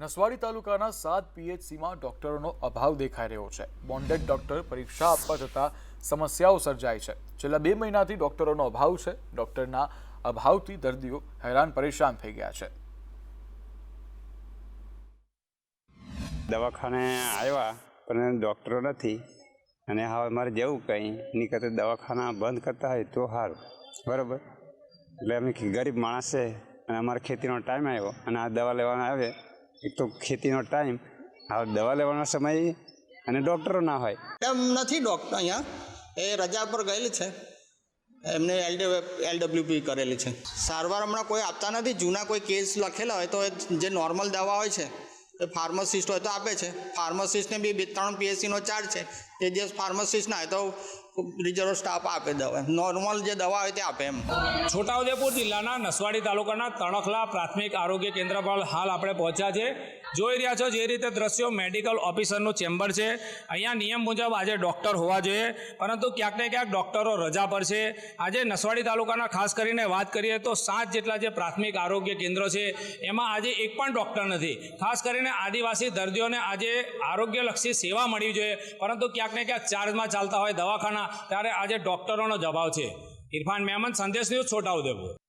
નસવાડી તાલુકાના સાત પીએચસીમાં ડોક્ટરોનો અભાવ દેખાઈ રહ્યો છે. બોન્ડેડ ડોક્ટર પરીક્ષા આપવા જતાં સમસ્યાઓ સર્જાય છે. છેલ્લા બે મહિનાથી ડોક્ટરોનો અભાવ છે. ડોક્ટરના અભાવથી દર્દીઓ હેરાન પરેશાન થઈ ગયા છે. દવાખાને આવ્યા, પણ ડૉક્ટરો નથી. અને હવે મારે જવું કંઈ. એની કરતાં દવાખાના બંધ કરતા હોય તો સારું. બરાબર? એટલે અમે ગરીબ માણસ અને અમારે ખેતીનો ટાઈમ આવ્યો. અને આ દવા લેવાના આવે. એક તો ખેતીનો ટાઈમ. હવે દવા લેવાનો સમય અને ડૉક્ટરો ના હોય. એમ નથી ડૉક્ટર અહીંયા. એ રજા પર ગયેલી છે. એમને એલડબ્લ્યુપી કરેલી છે. સારવાર હમણાં કોઈ આપતા નથી. જૂના કોઈ કેસ લખેલા હોય તો જે નોર્મલ દવા હોય છે, એ ફાર્માસિસ્ટ હોય તો આપે છે. ફાર્માસિસ્ટને બી બે ત્રણ પીએસસીનો ચાર્જ છે. તે દિવસ ફાર્માસિસ્ટ ના હોય તો રિઝર્વ સ્ટાફ આપે દવા. નોર્મલ જે દવા હોય તે આપે એમ. છોટાઉદેપુર જિલ્લાના નસવાડી તાલુકાના તણખલા પ્રાથમિક આરોગ્ય કેન્દ્ર પર હાલ આપણે પહોંચ્યા છે. જોઈ રહ્યા છો જે રીતે દ્રશ્યો મેડિકલ ઓફિસરનું ચેમ્બર છે. અહીંયા નિયમ મુજબ આજે ડૉક્ટર હોવા જોઈએ, પરંતુ ક્યાંક ને ક્યાંક ડૉક્ટરો રજા પર છે. આજે નસવાડી તાલુકાના ખાસ કરીને વાત કરીએ તો સાત જેટલા જે પ્રાથમિક આરોગ્ય કેન્દ્રો છે, એમાં આજે એક પણ ડૉક્ટર નથી. ખાસ કરીને આદિવાસી દર્દીઓને આજે આરોગ્યલક્ષી સેવા મળવી જોઈએ, પરંતુ ક્યાંક ને ક્યાંક ચાર્જમાં ચાલતા હોય દવાખાના, ત્યારે આજે ડૉક્ટરોનો જ અભાવ છે. ઇરફાન મહેમદ સંદેશ ન્યૂઝ, છોટાઉદેપુર.